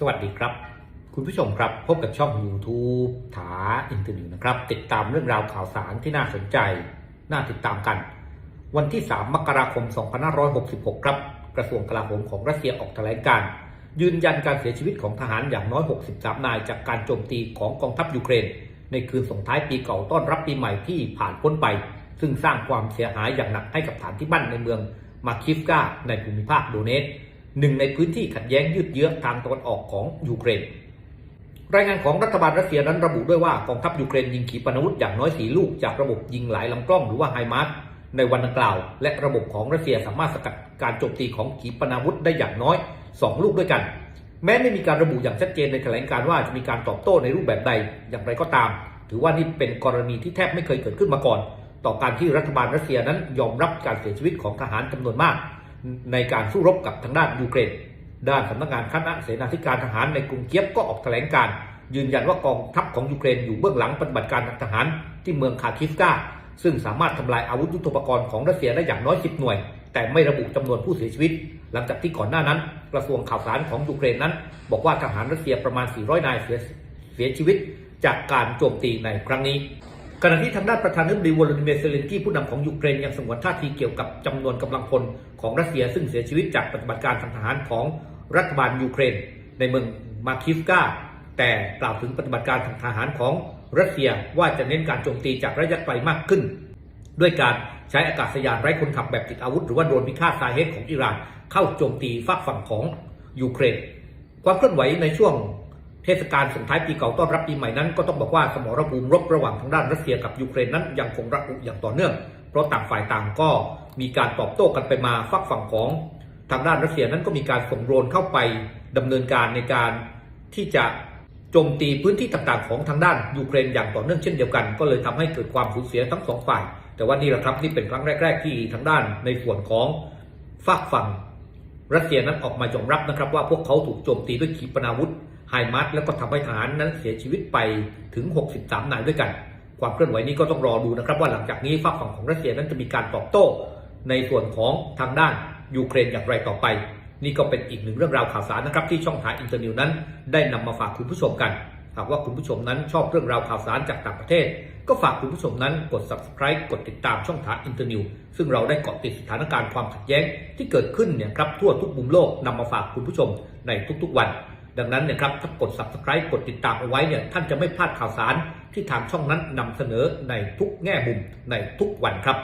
สวัสดีครับ คุณผู้ชมครับพบกับช่อง YouTube ถาอินเตอร์นิวนะครับ ติดตามเรื่องราวข่าวสารที่น่าสนใจ น่าติดตามกัน วันที่ 3 มกราคม 2566 ครับ กระทรวงกลาโหมของรัสเซียออกแถลงการ ยืนยันการเสียชีวิตของทหารอย่างน้อย 63 นายจากการโจมตีของกองทัพยูเครน ในคืนส่งท้ายปีเก่าต้อนรับปีใหม่ที่ผ่านพ้นไป ซึ่งสร้างความเสียหายอย่างหนักให้กับฐานที่มั่นในเมืองมาคิฟกาในภูมิภาคโดเนต หนึ่งในพื้นที่ขัดแย้งยืดเยื้อทางตะวันออกของยูเครน รายงานของรัฐบาลรัสเซียนั้นระบุด้วยว่ากองทัพยูเครนยิงขีปนาวุธอย่างน้อยสีลูกจากระบบยิงหลายลำกล้องหรือว่าไฮมาร์สในวันดังกล่าว และระบบของรัสเซียสามารถสกัดการโจมตีของขีปนาวุธได้อย่างน้อย 2 ลูกด้วยกัน แม้ไม่มีการระบุอย่างชัดเจนในแถลงการว่าจะมีการตอบโต้ในรูปแบบใดอย่างไรก็ตาม ถือว่านี่เป็นกรณีที่แทบไม่เคยเกิดขึ้นมาก่อน ต่อการที่รัฐบาลรัสเซียนั้นยอมรับการเสียชีวิตของทหารจำนวนมาก ในการสู้รบกับทางด้านยูเครน ด้านสำนักงานคณะเสนาธิการทหารในกรุงเคียฟก็ออกแถลงการ์ยืนยันว่ากองทัพของยูเครนอยู่เบื้องหลังปฏิบัติการทางทหารที่เมืองคาคิฟกาซึ่งสามารถทำลายอาวุธยุทโธปกรณ์ของรัสเซียได้อย่างน้อย 10 หน่วย แต่ไม่ระบุจำนวนผู้เสียชีวิต หลังจากที่ก่อนหน้านั้น กระทรวงข่าวสารของยูเครนนั้น บอกว่าทหารรัสเซียประมาณ 400 นายเสียชีวิต จากการโจมตีในครั้งนี้ ขณะที่ทางด้านประธานาธิบดีวลาดิเมียร์เซเลนกี้ผู้นำของยูเครนยังสงวนท่าทีเกี่ยวกับจำนวนกำลังพลของรัสเซีย ซึ่งเสียชีวิตจากปฏิบัติการทางทหารของรัฐบาลยูเครน ในเมืองมาคิฟกาแต่กล่าวถึงปฏิบัติการทางทหารของรัสเซียว่าจะเน้นการโจมตีจากระยะไกลมากขึ้น ด้วยการใช้อากาศยานไร้คนขับแบบติดอาวุธ หรือว่าโดรนพิฆาตซาเฮตของอิหร่านเข้าโจมตีฝากฝั่งของยูเครน ความเคลื่อนไหวในช่วง เทศกาลส่งท้ายปีเก่าต้อนรับปีใหม่นั้น ก็ต้องบอกว่าสมรภูมิรบระหว่างทางด้านรัสเซียกับยูเครนนั้นยังคงระอุอย่างต่อเนื่อง เพราะต่างฝ่ายต่างก็มีการตอบโต้กันไปมาฝักฝั่งของทางด้านรัสเซียนั้นก็มีการส่งโดรนเข้าไปดำเนินการในการที่จะโจมตีพื้นที่ต่างๆ ของทางด้านยูเครนอย่างต่อเนื่องเช่นเดียวกัน ก็เลยทำให้เกิดความสูญเสียทั้งสองฝ่าย แต่ว่านี่แหละครับนี่เป็นครั้งแรก ๆ ที่ทางด้านในส่วนของฝากฝั่งรัสเซียนั้นออกมายอมรับนะครับว่าพวกเขาถูกโจมตีด้วยขีปนาวุธ ไฮมาร์สแล้วก็ทำให้ทหารนั้นเสียชีวิตไปถึง 63 นายด้วยกัน ความเคลื่อนไหวนี้ก็ต้องรอดูนะครับว่าหลังจากนี้ฝากฝั่งของรัสเซียนั้นจะมีการตอบโต้ ในส่วนของทางด้านยูเครนอย่างไรต่อไป นี่ก็เป็นอีกหนึ่งเรื่องราวข่าวสารนะครับที่ช่องทางอินเตอร์นิวนั้น ได้นำมาฝากคุณผู้ชมกัน หากว่าคุณผู้ชมนั้นชอบเรื่องราวข่าวสารจากต่างประเทศ ก็ฝากคุณผู้ชมนั้นกด subscribe กดติดตามช่องทางอินเตอร์นิวซึ่งเราได้เกาะติดสถานการณ์ความขัดแย้งที่เกิดขึ้นเนี่ยครับทั่วทุกมุมโลกนำมาฝากคุณผู้ชมในทุกๆวัน ดังนั้นเนี่ยครับถ้ากด subscribe กดติดตามเอาไว้เนี่ยท่านจะไม่พลาดข่าวสารที่ทางช่องนั้นนำเสนอในทุกแง่มุมในทุกวันครับ